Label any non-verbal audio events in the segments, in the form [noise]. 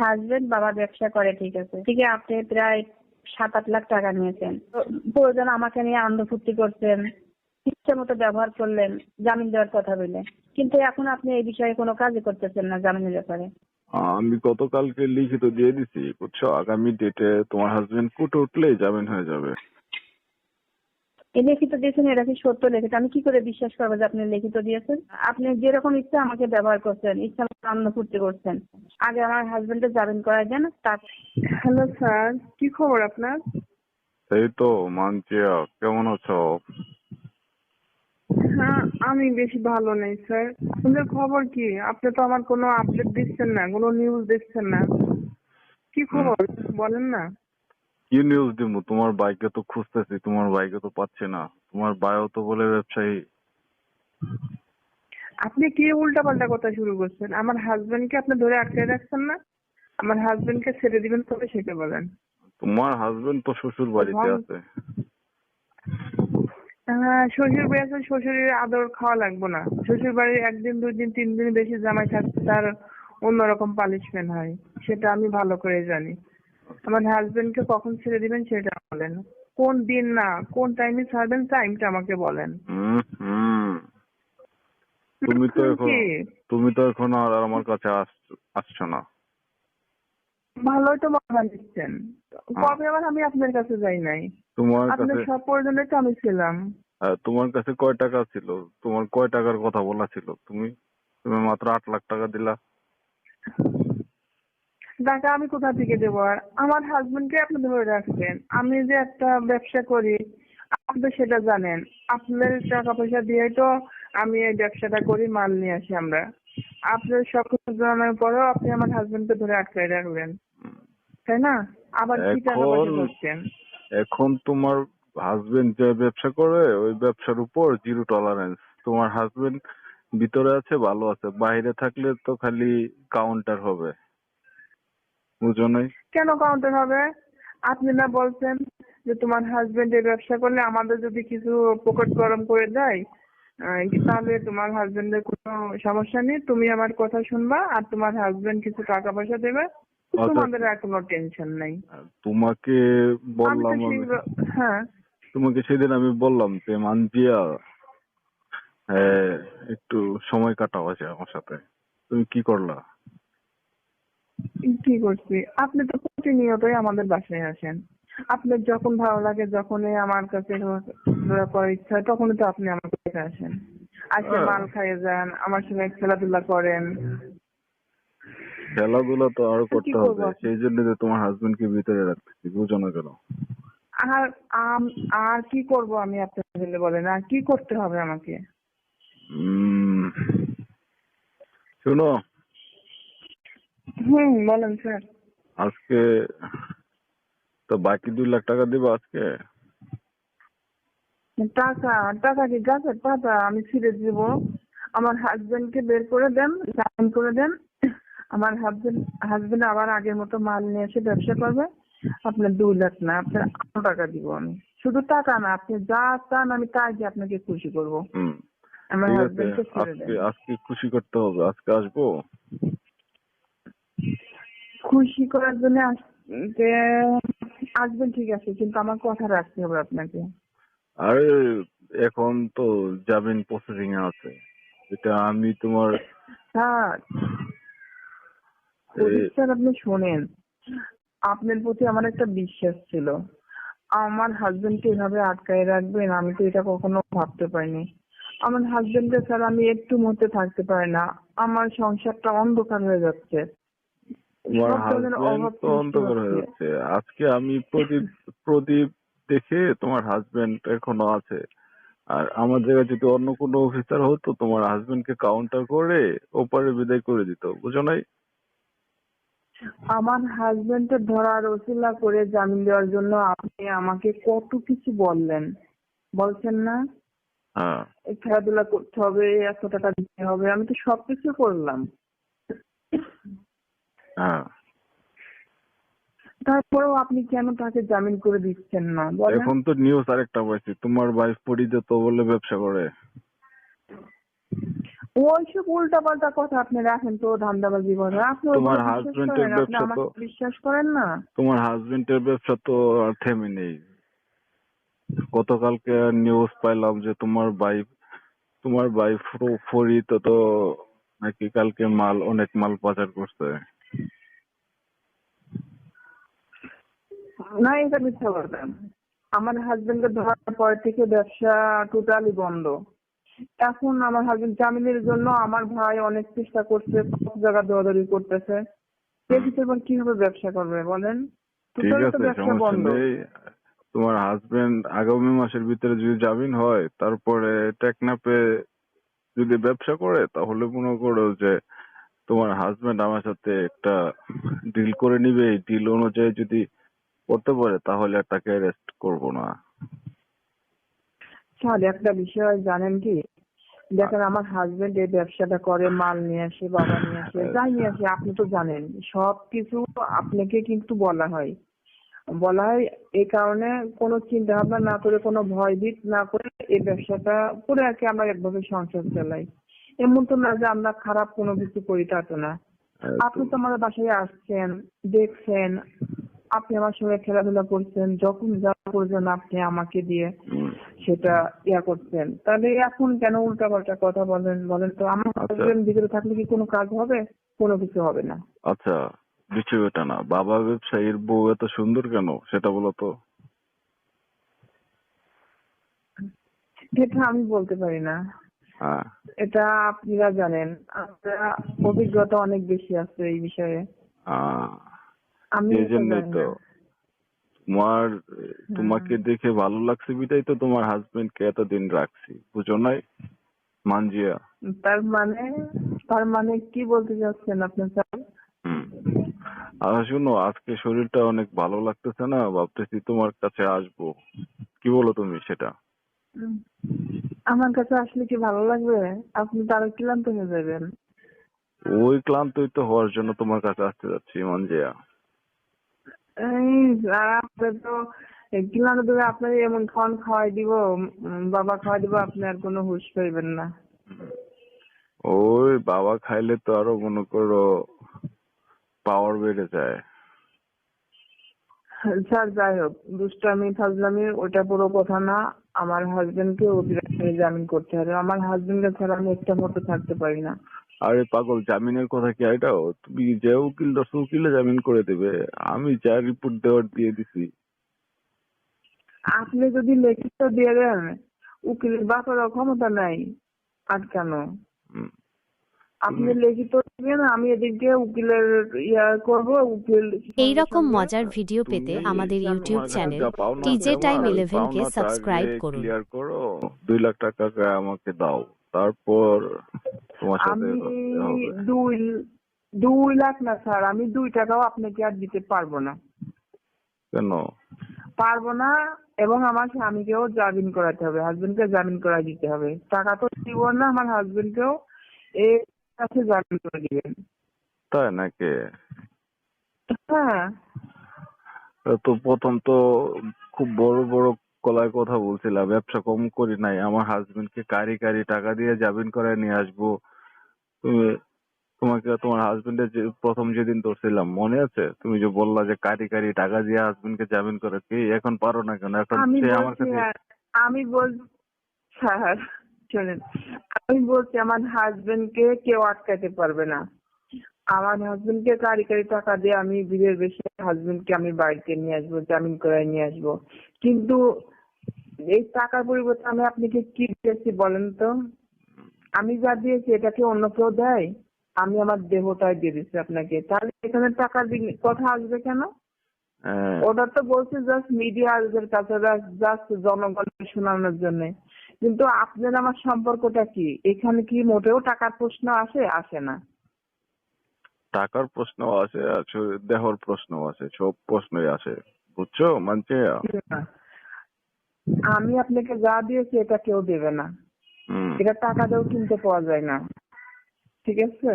Husband বাবা ব্যবসা করে, ঠিক আছে? আছে আপনি প্রায় সাত আট লাখ টাকা নিয়েছেন। প্রয়োজন আমাকে নিয়ে আনন্দ ফুর্তি করছেন, ইচ্ছা মতো ব্যবহার করলেন, জামিন দেওয়ার কথা বলে। কিন্তু এখন আপনি এই বিষয়ে কোনো কাজই করতেছেন না জামিনের ব্যাপারে। আমি গতকালকে লিখিত দিয়ে দিছি, বুঝছ? আগামী ডেটে তোমার হাজবেন্ড কোর্টে উঠলেই জামিন হয়ে যাবে। এই লিখিত দিয়েছেন এটা কি সত্য লিখিত? আমি কি করে বিশ্বাস করব যে আপনি লিখিত দিয়েছেন? আপনি যেরকম ইচ্ছা আমাকে ব্যবহার করছেন ইচ্ছা আনন্দ ফুর্তি করছেন। আগে আমার হাজবেন্ডের জামিন করাই দেন তার হ্যালো স্যার কি খবর আপনার? এই তো মানচিয়া কেমন আছো? হ্যাঁ আমি বেশি ভালো নেই স্যার। আপনাদের খবর কি? আপনি তো আমার কোনো আপডেট দিচ্ছেন না কোনো নিউজ দিচ্ছেন না। কি খবর? বলেন না। কি নিউজ দিব তোমার বাইকে তো খুঁজতেছি তোমার বাইকে তো পাচ্ছি না। তোমার বায়ও তো বলে ব্যবসায়ী। আপনি কি উল্টা পাল্টা কথা শুরু করছেন? আমার হাজবেন্ডকে আপনি ধরে আটকে রাখছেন না? আমার হাজবেন্ডকে ছেড়ে দিবেন তবে সেটা বলেন। তোমার হাজবেন্ড তো শ্বশুর বাড়িতে আছে। হ্যাঁ শ্বশুর বাড়ি আছে শ্বশুরের আদর খাওয়া লাগবে না। শ্বশুর বাড়ির একদিন দুই দিন তিন দিন বেশি জামাই থাকতে তার অন্যরকম পানিশমেন্ট হয়। সেটা আমি ভালো করে জানি। আমার হাজবেন্ডকে কখন ছেড়ে দিবেন সেটা বলেন। কোন দিন না কোন টাইমে ছাড়বেন টাইমটা আমাকে বলেন। তুমি তো এখন তুমি তো এখন আর আমার কাছে আস- আসছো না। ভালোই তো মজা নিচ্ছেন। কবে আবার আমি আপনার কাছে যাই নাই? তোমার আপনার কাছে সব প্রয়োজনে তো আমি ছিলাম। হ্যাঁ, তোমার কাছে কয় টাকা ছিল? তোমার কয় টাকার কথা বলা ছিল? তুমি তুমি মাত্র আট লাখ টাকা দিলা। টাকা আমি কোথা থেকে দেবো? আর আমার হাজবেন্ডকে আপনি ধরে রাখছেন। আমি যে একটা ব্যবসা করি আপনি সেটা জানেন। আপনাদের টাকা পয়সা দিয়ে তো আমি এই ব্যবসাটা করি মাল নিয়ে আসি আমরা। আপনার সব কিছু জানার পরেও আপনি আমার হাজবেন্ডকে ধরে আটকাই রাখবেন। তাই না? আবার কি টাকা পয়সা এখন- করছেন? এখন তোমার হাজবেন্ড যে ব্যবসা করে ওই ব্যবসার উপর জিরো টলারেন্স তোমার হাজবেন্ড ভিতরে আছে ভালো আছে। বাইরে থাকলে তো খালি কাউন্টার হবে। বুঝো নাই। কেন কাউন্টার হবে? আপনি না বলছেন যে তোমার হাজবেন্ড এই ব্যবসা করলে আমাদের যদি কিছু পকেট গরম করে দেয় তাহলে তোমার হাজবেন্ডের কোনো সমস্যা নেই? তুমি আমার কথা শুনবা আর তোমার হাজবেন্ড কিছু টাকা পয়সা দেবে। আচ্ছা। তোমাদের আর কোনো টেনশন নাই। তোমাকে বললাম হ্যাঁ। তোমাকে সেদিন আমি বললাম যে মানজিয়া হ্যাঁ একটু সময় কাটাও আছে আমার সাথে। তুমি কি করলা? কি করছি? আপনি তো প্রতিনিয়তই আমাদের বাসায় আসেন। আপনার যখন ভালো লাগে যখনই আমার কাছে ঘোরা করার ইচ্ছা হয় তখনই তো আপনি আমার কাছে আসেন। আসে হ্যাঁ। মাল খাইয়ে যান আমার সঙ্গে খেলাধুলা করেন। খেলাধুলা তো আরও করতে হবে সেই জন্য তো তোমার হাজবেন্ড কে ভিতরে রাখতেছি বুঝো না কেন? আর আর কি করব আমি আপনাকে বলেন? আর কি করতে হবে আমাকে? উম, শোনো হুম বলেন স্যার। আজকে তো বাকি দুই লাখ টাকা দিবো আজকে? টাকা টাকা কি গাছের পাতা? আমি ছিঁড়ে দিব। আমার হাজবেন্ডকে বের করে দেন সাইন করে দেন। আমার হাজবেন্ড হাজবেন্ড আবার আগের মতো মাল নিয়ে এসে ব্যবসা করবে। আপনার দুই লাখ না আপনার আরও টাকা দিব আমি। শুধু টাকা না আপনি যা চান আমি তাই দিয়ে আপনাকে খুশি করব। আমার হাজবেন্ডকে ছেড়ে দেন। আজকে খুশি করতে হবে। আজকে আসব? খুশি করার জন্য আসতে আসবেন ঠিক আছে কিন্তু আমার কথা রাখতে হবে আপনাকে। আরে এখন তো যাবেন প্রসেসিং এ আছে। এটা আমি তোমার স্যার স্যার আপনি শোনেন। আপনার প্রতি আমার একটা বিশ্বাস ছিল। আমার হাজবেন্ডকে এভাবে আটকায় রাখবেন আমি তো এটা কখনো ভাবতে পারিনি। আমার হাজবেন্ডকে স্যার আমি একটু মধ্যে থাকতে পারি না। আমার সংসারটা অন্ধকার হয়ে যাচ্ছে। সব হাজবেন্ড তো অন্ধকার হয়ে যাচ্ছে। আজকে আমি প্রদীপ [laughs] প্রদীপ দেখে তোমার হাজবেন্ড এখনও আছে। আর আমার জায়গায় যদি অন্য কোনো অফিসার হতো তোমার হাজবেন্ড কে কাউন্টার করে ওপারে বিদায় করে দিত বুঝো নাই? আমার হাজবেন্ডকে ধরার ওসিলা করে জামিন দেওয়ার জন্য আপনি আমাকে কত কিছু বললেন। বলছেন না? হ্যাঁ। খেলাধুলা করতে হবে এত টাকা দিতে হবে আমি তো সবকিছু করলাম। হ্যাঁ। তারপরেও আপনি কেন তাকে জামিন করে দিচ্ছেন না? এখন তো নিউজ আরেকটা পাইছি তোমার ওয়াইফ তো বলে ব্যবসা করে। ওইসব উল্টা পাল্টা কথা আপনি রাখেন তো ধান্দাবাজি কথা আপনি তোমার হাজবেন্ডের ব্যবসা তো- বিশ্বাস করেন না? তোমার হাজবেন্ডের ব্যবসা তো আর থেমে নেই। গতকালকে নিউজ পাইলাম যে তোমার ভাই তোমার ভাই ফ- ফরিদ তো নাকি কালকে মাল অনেক মাল পাচার করছে। না এটা মিথ্যা কথা। আমার হাজবেন্ডকে ধরার পর থেকে ব্যবসা টোটালি বন্ধ। এখন আমার হাজবেন্ড জামিনের জন্য আমার ভাই অনেক চেষ্টা করছে সব জায়গা দৌড়াদৌড়ি করতেছে। দেখেছে এবার কীভাবে ব্যবসা করবে বলেন? টোটালি তো ব্যবসা বন্ধ। তোমার হাজবেন্ড আগামী মাসের ভিতরে যদি জামিন হয় তারপরে টেকনাপে যদি ব্যবসা করে তাহলে মনে করো যে তোমার হাজবেন্ড আমার সাথে একটা ডিল করে নিবে। এই ডিল অনুযায়ী যদি করতে পারে তাহলে আর তাকে অ্যারেস্ট করব না। স্যার একটা বিষয় জানেন কি? দেখেন আমার হাজবেন্ড এই ব্যবসাটা করে মাল নিয়ে আসে বাবা নিয়ে আসে যাই নিয়ে আসে আপনি তো জানেন সব সবকিছু আপনাকে কিন্তু বলা হয়। বলা হয় এই কারণে কোনো চিন্তা ভাবনা না করে কোনো ভয় ভয়ভীত না করে এই ব্যবসাটা করে আর কি আমরা একভাবে সংসার চালাই। এমন তো না যে আমরা খারাপ কোনো কিছু করি তা তো না। আপনি তো আমাদের বাসায় আসছেন দেখছেন আপনি আমার সঙ্গে খেলাধুলা করছেন যখন যা প্রয়োজন আপনি আমাকে দিয়ে সেটা ইয়া করছেন। তাহলে এখন কেন উল্টা পাল্টা কথা বলেন বলেন তো আমার আচ্ছা। হাজবেন্ড ভিতরে থাকলে কি কোনো কাজ হবে? কোনো কিছু হবে না। আচ্ছা বিষয় এটা না। বাবা ব্যবসায়ীর বউ এত সুন্দর কেন সেটা বলো তো। এটা আমি বলতে পারি না। হ্যাঁ। এটা আপনারা জানেন আপনারা অভিজ্ঞতা অনেক বেশি আছে এই বিষয়ে। আমি এই জন্যই তো তোমার তোমাকে দেখে ভালো লাগছে বিটাই তো তোমার হাজবেন্ড কে এতদিন রাখছি বুঝো নাই? মানজিয়া। তার মানে তার মানে কি বলতে চাচ্ছেন আপনি স্যার? আর শুনো আজকে শরীরটা অনেক ভালো লাগতেছে না ভাবতেছি তোমার কাছে আসব। কি বলো তুমি সেটা? আমার কাছে আসলে কি ভালো লাগবে? আপনি তার ক্লান্ত হয়ে যাবেন। ওই ক্লান্তই তো হওয়ার জন্য তোমার কাছে আসতে যাচ্ছি মানজিয়া। এই আপনার তো ক্লান্ত দেবে আপনার এমন খাওয়ান খাওয়াই দিব বাবা খাওয়াই দিব আপনি আর কোনো হুঁশ পাইবেন না। ওই বাবা খাইলে তো আরও মনে করো পাওয়ার বেড়ে যায়। স্যার যাই হোক দুষ্টামি ফাজলামি ওটা পুরো কথা না। আমার হাজবেন্ডকে অতিরিক্ত জামিন করতে হবে। আমার হাজবেন্ডকে ছাড়া আমি একটা মতো থাকতে পারি না। আরে পাগল জামিনের কথা কি এটাও? তুমি যে উকিল দশ উকিলে জামিন করে দেবে। আমি যা রিপোর্ট দেওয়ার দিয়ে দিছি। আপনি যদি লিখিত দিয়ে দেন উকিলের বাপেরও ক্ষমতা নাই। আটকানো হুম। আপনি লিখিত দিবেন আমি এদিক দিয়ে উকিলের ইয়া করব উকিল এই রকম মজার ভিডিও পেতে আমাদের ইউটিউব চ্যানেল টিজে টাইম আমার, ইলেভেন কে সাবস্ক্রাইব করুন। ক্লিয়ার করো দুই লাখ টাকা করে আমাকে দাও। তারপর তোমার সাথে আমি কথা হবে। দুই দুই লাখ না স্যার আমি দুই টাকাও আপনাকে আর দিতে পারব না। কেন? পারব না এবং আমার স্বামীকেও জামিন করাতে হবে হাজবেন্ডকে জামিন করা দিতে হবে। টাকা তো দিব না আমার হাজবেন্ডকেও এর কাছে জামিন করে দিবেন। তাই নাকি? হ্যাঁ। তো প্রথম তো খুব বড় বড় কলায় কথা বলছিলাম ব্যবসা কম করি নাই আমার হাজবেন্ডকে কারি কারি টাকা দিয়ে জামিন করে নিয়ে আসব। তুমি তোমাকে তোমার হাজবেন্ডের যে প্রথম যেদিন ধরছিলাম মনে আছে? তুমি যে বললা যে কারি কারি টাকা দিয়ে হাজবেন্ডকে জামিন করে কি এখন পারো না কেন? এখন সে আমার কাছে আমি বল স্যার শোনেন আমি বলছি আমার হাজবেন্ডকে কেউ আটকাতে পারবে না। আমার হাজবেন্ডকে কারি কারি টাকা দিয়ে আমি বিয়ের বেশি হাজবেন্ডকে আমি বাড়িতে নিয়ে আসব জামিন করে নিয়ে আসব। কিন্তু এই টাকার পরিবর্তে আমি আপনাকে কি দিয়েছি বলেন তো? আমি যা দিয়েছি এটাকে অন্য কেউ দেয়? আমি আমার দেহটাই দিয়ে দিচ্ছি আপনাকে। তাহলে এখানে টাকার কথা আসবে কেন? হ্যাঁ, ওটা তো বলছে জাস্ট মিডিয়াদের কাছে জাস্ট জনগণকে শোনানোর জন্য। কিন্তু আপনার আমার সম্পর্কটা কি? এখানে কি মোটেও টাকার প্রশ্ন আসে? আসে না। টাকার প্রশ্ন আছে দেহর প্রশ্ন আছে সব প্রশ্নই আছে বুঝছ মানছে আমি আপনাকে যা দিয়েছি এটা কেউ দেবে না। এটা টাকা দিয়েও কিনতে পাওয়া যায় না। ঠিক আছে?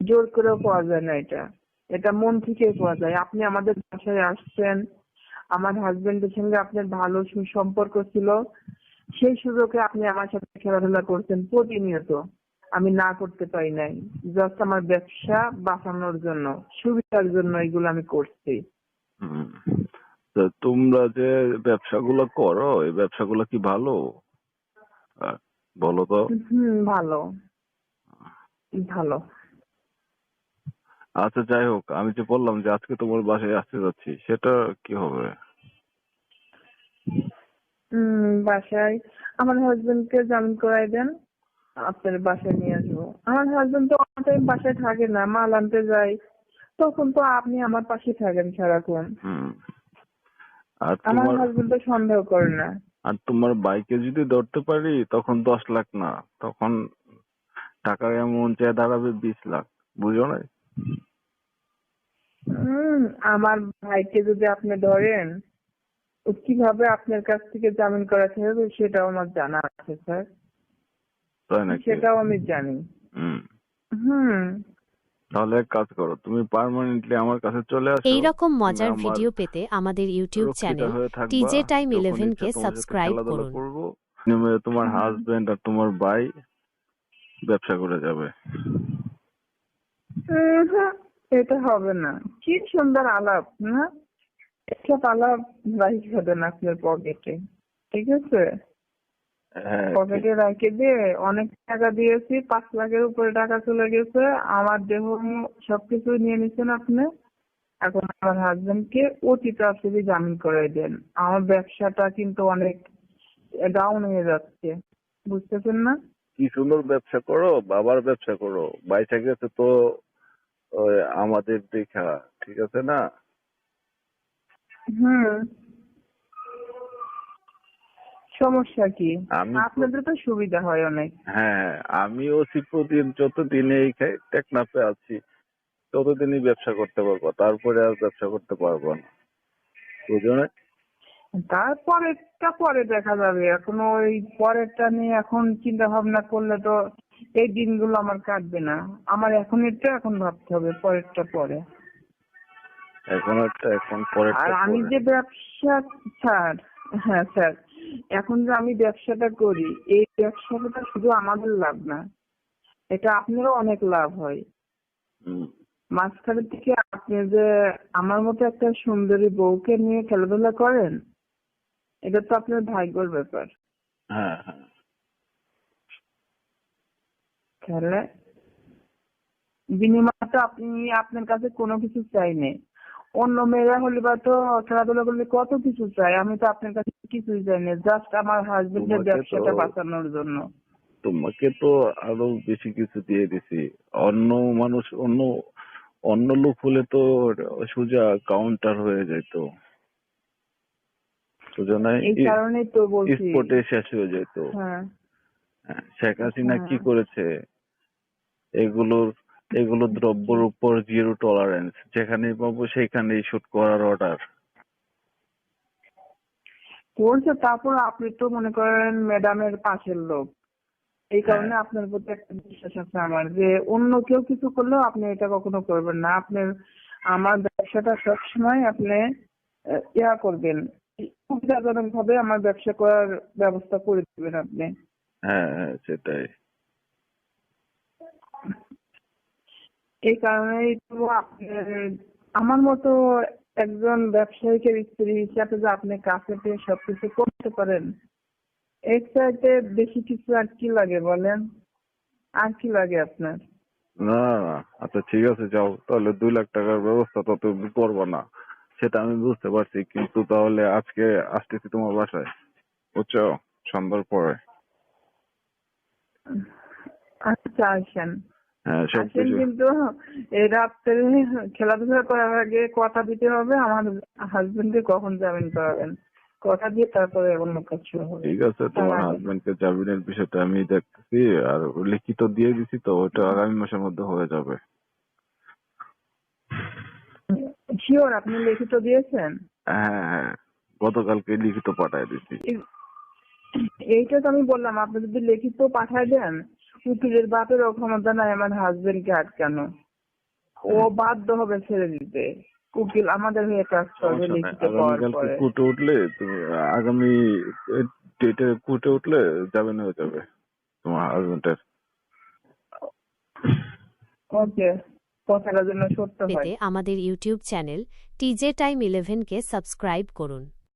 জোর করেও পাওয়া যায় না এটা। এটা মন থেকেই পাওয়া যায়। আপনি আমাদের বাসায় আসছেন। আমার হাজবেন্ডের সঙ্গে আপনার ভালো সুসম্পর্ক ছিল। সেই সুযোগে আপনি আমার সাথে খেলাধুলা করছেন প্রতিনিয়ত। আমি না করতে পারি নাই। জাস্ট আমার ব্যবসা বাঁচানোর জন্য সুবিধার জন্য এগুলো আমি করছি। তোমরা যে ব্যবসাগুলো করো এই ব্যবসাগুলো কি ভালো? বলো তো। হুম ভালো। ভালো। আচ্ছা যাই হোক আমি যে বললাম যে আজকে তোমার বাসায় আসতে যাচ্ছি সেটা কি হবে? উম বাসায়। আমার হাজবেন্ড কে জামিন করাই দেন। আপনার বাসায় নিয়ে আসব। আমার হাজবেন্ড তো অনেক টাইম বাসায় থাকে না মাল আনতে যায়। তখন তো আপনি আমার পাশে থাকেন সারাক্ষণ। আর আমার তোমার হাজবেন্ড তো সন্দেহ করে না। আর তোমার বাইকে যদি ধরতে পারি তখন দশ লাখ না। তখন টাকা এমন চেয়ে দাঁড়াবে বিশ লাখ। বুঝো না আমার ভাইকে যদি আপনি ধরেন কীভাবে আপনার কাছ থেকে জামিন করাতে হবে সেটাও আমার জানা আছে স্যার। সেটাও আমি জানি। হুম। তাহলে এক কাজ করো তুমি পার্মানেন্টলি আমার কাছে চলে আসো। এই রকম মজার ভিডিও পেতে আমাদের ইউটিউব চ্যানেল থাকবা। টিজে টাইম যখন ইলেভেন ইচ্ছা কে সাবস্ক্রাইব করুন। করব। তোমার হাজবেন্ড আর তোমার ভাই ব্যবসা করে যাবে। এটা হবে না। কি সুন্দর আলাপ না? এসব আলাপ রাইট হবে না আপনার পকেটে ঠিক আছে পকেটে রেখে দিয়ে অনেক টাকা দিয়েছি পাঁচ লাখের উপরে টাকা চলে গেছে আমার দেহ সবকিছু নিয়ে নিছেন আপনি এখন আমার হাজবেন্ড কে অতি তাড়াতাড়ি জামিন করে দেন। আমার ব্যবসাটা কিন্তু অনেক ডাউন হয়ে যাচ্ছে বুঝতেছেন না? কি সুন্দর ব্যবসা করো বাবার ব্যবসা করো বাইসা গেছে তো আমাদের দেখা ঠিক আছে না? হুম। সমস্যা কি? আপনাদের তো সুবিধা হয় অনেক। হ্যাঁ আমিও প্রতিদিন যতদিন এই টেকনাফে আছি ততদিনই ব্যবসা করতে পারব তারপরে আর ব্যবসা করতে পারব না। বুঝো না তারপরেরটা পরে দেখা যাবে এখন ওই পরেরটা নিয়ে এখন চিন্তা ভাবনা করলে তো এই দিনগুলো আমার কাটবে না। আমার এখন এটা এখন ভাবতে হবে পরেরটা পরে। এখন একটা এখন পরে আর আমি যে ব্যবসা স্যার হ্যাঁ স্যার এখন যে আমি ব্যবসাটা করি এই ব্যবসাটা শুধু আমাদের লাভ না এটা আপনারও অনেক লাভ হয়। মাঝখানের থেকে আপনি যে আমার মতো একটা সুন্দরী বউকে নিয়ে খেলাধুলা করেন এটা তো আপনার ভাগ্যর ব্যাপার। হ্যাঁ হ্যাঁ। তাহলে বিনিময়ে তো আপনি আপনার কাছে কোনো কিছু চাই নেই। অন্য মেয়েরা হলে বা তো খেলাধুলা করলে কত কিছু চাই আমি তো আপনার কাছে কিছুই চাই না জাস্ট আমার হাজবেন্ডের ব্যবসাটা বাঁচানোর জন্য। তোমাকে তো আরও বেশি কিছু দিয়ে দিছি। অন্য মানুষ অন্য অন্য লোক হলে তো সোজা কাউন্টার হয়ে যেত সোজা নাই এই কারণেই তো বলছি। স্পটে শেষ হয়ে যেত হ্যাঁ। হ্যাঁ, শেখ হাসিনা কি হ্যাঁ। করেছে? এগুলোর এগুলো দ্রব্যের উপর জিরো টলারেন্স যেখানেই পাবো সেখানেই শুট করার অর্ডার করছে তারপর আপনি তো মনে করেন ম্যাডামের পাশের লোক। এই কারণে আপনার প্রতি একটা বিশ্বাস আছে আমার যে অন্য কেউ কিছু করলেও আপনি এটা কখনো করবেন না। আপনার আমার ব্যবসাটা সবসময় আপনি ইয়া করবেন। সুবিধাজনক ভাবে আমার ব্যবসা করার ব্যবস্থা করে দিবেন আপনি। হ্যাঁ হ্যাঁ সেটাই। এই কারণেই তো আমার মতো একজন ব্যবসায়িকের স্ত্রী হিসাবে যে আপনি কাছে পেয়ে সবকিছু করতে পারেন এর চাইতে বেশি কিছু আর কি লাগে বলেন? আর কি লাগে আপনার? না আচ্ছা ঠিক আছে যাও তাহলে দুই লাখ টাকার ব্যবস্থা তো তুমি করব না সেটা আমি বুঝতে পারছি কিন্তু তাহলে আজকে আসতেছি তোমার বাসায় বুঝছ? সন্ধ্যার পরে। আচ্ছা আসেন। আসেন সবকিছু কিন্তু এই রাত্রে খেলাধুলা করার আগে কথা দিতে হবে আমার হাজবেন্ডকে কখন জামিন করাবেন কথা দিয়ে তারপরে অন্য কাজ শুরু হবে। ঠিক আছে তোমার হ্যাঁ। হাজবেন্ডকে জামিনের বিষয়টা আমি দেখতেছি আর লিখিত দিয়ে দিছি তো ওটা আগামী মাসের মধ্যে হয়ে যাবে। শিওর আপনি লিখিত দিয়েছেন? হ্যাঁ হ্যাঁ গতকালকে লিখিত পাঠায় দিছি। এইটা তো আমি বললাম আপনি যদি লিখিত পাঠায় দেন উকিলের বাপেরও ক্ষমতা নাই আমার হাজবেন্ডকে আটকানো। ও বাধ্য হবে ছেড়ে দিতে। উকিল আমাদের হয়ে কাজ করবে লিখিত পরে। কোর্টে উঠলে তুমি আগামী ডেটে কোর্টে উঠলে জামিন হয়ে যাবে তোমার হাজবেন্ডের ওকে কথাটা যেন সত্য হয়। আমাদের ইউটিউব চ্যানেল টিজে টাইম ইলেভেনকে সাবস্ক্রাইব করুন।